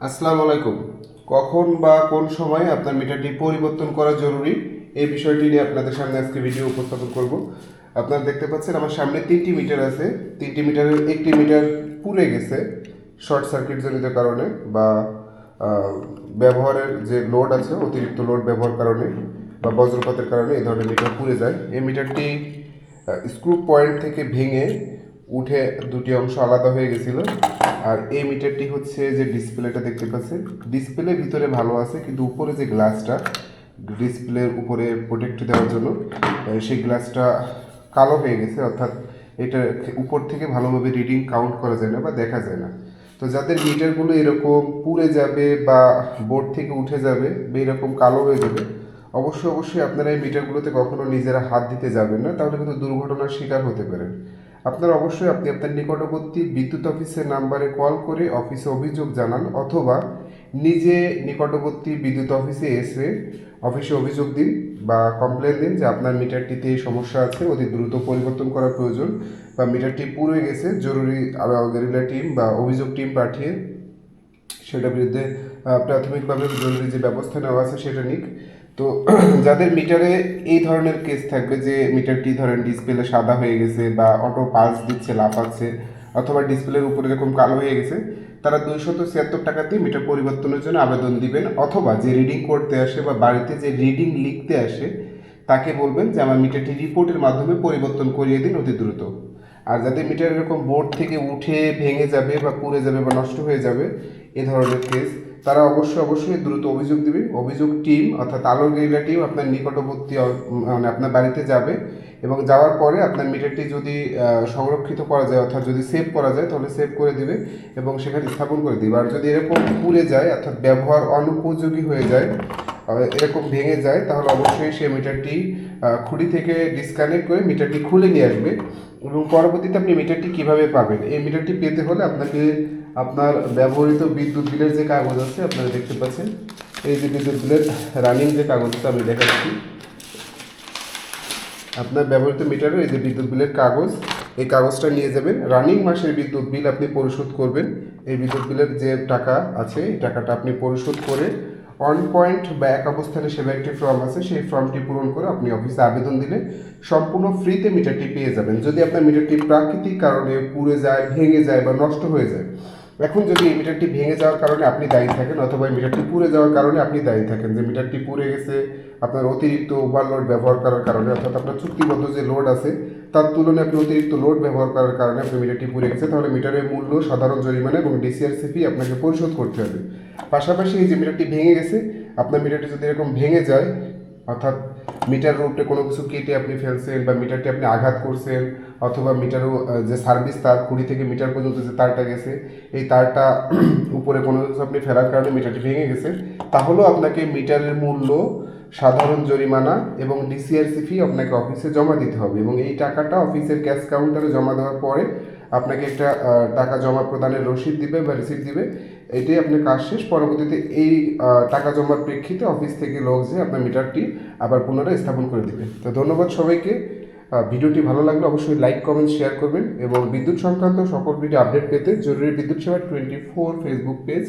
আসসালামু আলাইকুম। কখন বা কোন সময় আপনার মিটারটি পরিবর্তন করা জরুরি এই বিষয়টি নিয়ে আপনাদের সামনে আজকে ভিডিও উপস্থাপন করব। আপনারা দেখতে পাচ্ছেন আমার সামনে তিনটি মিটার আছে। তিনটি মিটারের একটি মিটার পুড়ে গেছে শর্ট সার্কিট জনিত কারণে বা ব্যবহারের যে লোড আছে, অতিরিক্ত লোড ব্যবহার কারণে বা বজ্রপাতের কারণে এই ধরনের মিটার পুড়ে যায়। এই মিটারটি স্ক্রু পয়েন্ট থেকে ভেঙে উঠে দুটি অংশ আলাদা হয়ে গেছিল। আর এই মিটারটি হচ্ছে যে ডিসপ্লেটা দেখতে পাচ্ছেন। ডিসপ্লে ভিতরে ভালো আছে, কিন্তু উপরে যে গ্লাসটা, ডিসপ্লের উপরে প্রোটেক্ট দেওয়ার জন্য সেই গ্লাসটা কালো হয়ে গেছে, অর্থাৎ এটা উপর থেকে ভালোভাবে রিডিং কাউন্ট করা যায় না বা দেখা যায় না। তো যাদের মিটারগুলো এরকম পুড়ে যাবে বা বোর্ড থেকে উঠে যাবে বা এরকম কালো হয়ে যাবে, অবশ্যই অবশ্যই আপনারা এই মিটারগুলোতে কখনো নিজেরা হাত দিতে যাবেন না, তাহলে কিন্তু দুর্ঘটনার শিকার হতে পারেন। আপনারা অবশ্যই আপনি আপনার নিকটবর্তী বিদ্যুৎ অফিসের নাম্বারে কল করে অফিসে অভিযোগ জানান অথবা নিজে নিকটবর্তী বিদ্যুৎ অফিসে এসে অফিসে অভিযোগ দিন বা কমপ্লেন দিন যে আপনার মিটারটিতে এই সমস্যা আছে, অতি দ্রুত পরিবর্তন করা প্রয়োজন বা মিটারটি পুড়ে গেছে, জরুরি গেরিলা টিম বা অভিযোগ টিম পাঠিয়ে সেটার বিরুদ্ধে প্রাথমিকভাবে জরুরি যে ব্যবস্থা নেওয়া আছে সেটা নিক। তো যাদের মিটারে এই ধরনের কেস থাকবে যে মিটারটি ধরেন ডিসপ্লে সাদা হয়ে গেছে বা অটো পালস দিচ্ছে, লাফাচ্ছে অথবা ডিসপ্লের উপরে এরকম কালো হয়ে গেছে, তারা দুইশত ছিয়াত্তর টাকা দিয়ে মিটার পরিবর্তনের জন্য আবেদন দিবেন অথবা যে রিডিং করতে আসে বা বাড়িতে যে রিডিং লিখতে আসে, তাকে বলবেন যে আমার মিটারটি রিপোর্টের মাধ্যমে পরিবর্তন করিয়ে দিন অতি দ্রুত। আর যাদের মিটার এরকম বোর্ড থেকে উঠে ভেঙে যাবে বা পুড়ে যাবে বা নষ্ট হয়ে যাবে, এ ধরনের কেস তারা অবশ্যই অবশ্যই দ্রুত অভিযোগ দিবে। অভিযোগ টিম, অর্থাৎ আলোর গেরিলা টিম আপনার নিকটবর্তী মানে আপনার বাড়িতে যাবে এবং যাওয়ার পরে আপনার মিটারটি যদি সংরক্ষিত করা যায়, অর্থাৎ যদি সেভ করা যায়, তাহলে সেভ করে দিবে এবং সেখানে স্থাপন করে দিবে। আর যদি এরকম পুড়ে যায়, অর্থাৎ ব্যবহার অনুপযোগী হয়ে যায় এরকম ভেঙে যায়, তাহলে অবশ্যই সে মিটারটি খুঁড়ি থেকে ডিসকানেক্ট করে মিটারটি খুলে নিয়ে আসবে এবং পরবর্তীতে আপনি মিটারটি কীভাবে পাবেন? এই মিটারটি পেতে হলে আপনাকে আপনার ব্যবহৃত বিদ্যুৎ বিলের যে কাগজ আছে, আপনারা দেখতে পাচ্ছেন। এই যে বিদ্যুৎ বিলের রানিং যে কাগজটা আমি দেখাচ্ছি। আপনার ব্যবহৃত মিটারের এই যে বিদ্যুৎ বিলের কাগজ, এই কাগজটা নিয়ে যাবেন। রানিং মাসের বিদ্যুৎ বিল আপনি পরিশোধ করবেন। এই বিদ্যুৎ বিলের যে টাকা আছে, এই টাকাটা আপনি পরিশোধ করে অন পয়েন্ট বা এক অবস্থানে সেবা একটি ফর্ম আছে, সেই ফর্মটি পূরণ করে আপনি অফিসে আবেদন দিলে সম্পূর্ণ ফ্রিতে মিটারটি পেয়ে যাবেন। যদি আপনার মিটারটি প্রাকৃতিক কারণে পুড়ে যায়, ভেঙে যায় বা নষ্ট হয়ে যায় এখন যদি এই মিটারটি ভেঙে যাওয়ার কারণে আপনি দায়ী থাকেন অথবা এই মিটারটি পুড়ে যাওয়ার কারণে আপনি দায়ী থাকেন, যে মিটারটি পুড়ে গেছে, আপনার অতিরিক্ত ওভারলোড ব্যবহার করার কারণে, অর্থাৎ আপনার চুক্তিবদ্ধ যে লোড আছে, তার তুলনায় আপনি অতিরিক্ত লোড ব্যবহার করার কারণে আপনি মিটারটি পুড়ে গেছে, তাহলে মিটারের মূল্য, সাধারণ জরিমানা এবং ডিসিআরসিপি আপনাকে পরিশোধ করতে হবে। পাশাপাশি এই যে মিটারটি ভেঙে গেছে, আপনার মিটারটি যদি এরকম ভেঙে যায়, অর্থাৎ মিটার রূপে কোনো কিছু কেটে আপনি ফেলছেন বা মিটারটি আপনি আঘাত করছেন অথবা মিটারও যে সার্ভিস তার কুড়ি থেকে মিটার পর্যন্ত যে তারটা গেছে, এই তারটা উপরে কোনো কিছু আপনি ফেলার কারণে মিটারটি ভেঙে গেছে, তাহলেও আপনাকে মিটারের মূল্য, সাধারণ জরিমানা এবং ডিসিআরসি ফি আপনাকে অফিসে জমা দিতে হবে এবং এই টাকাটা অফিসের ক্যাশ কাউন্টারে জমা দেওয়ার পরে আপনাকে একটা টাকা জমা প্রদানের রসিদ দিবে বা রিসিপ্ট দিবে। এটাই আপনার কাজ শেষ। পরবর্তীতে এই টাকা জমার প্রেক্ষিতে অফিস থেকে লোক যে আপনার মিটারটি আবার পুনরায় স্থাপন করে দেবে। তো ধন্যবাদ সবাইকে। ভিডিওটি ভালো লাগলে অবশ্যই লাইক কমেন্ট শেয়ার করবেন এবং বিদ্যুৎ সংক্রান্ত সকল ভিডিও আপডেট পেতে জরুরি বিদ্যুৎ সেবা টোয়েন্টি ফোর ফেসবুক পেজ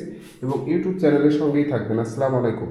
এবং ইউটিউব চ্যানেলের সঙ্গেই থাকবেন। আসসালামু আলাইকুম।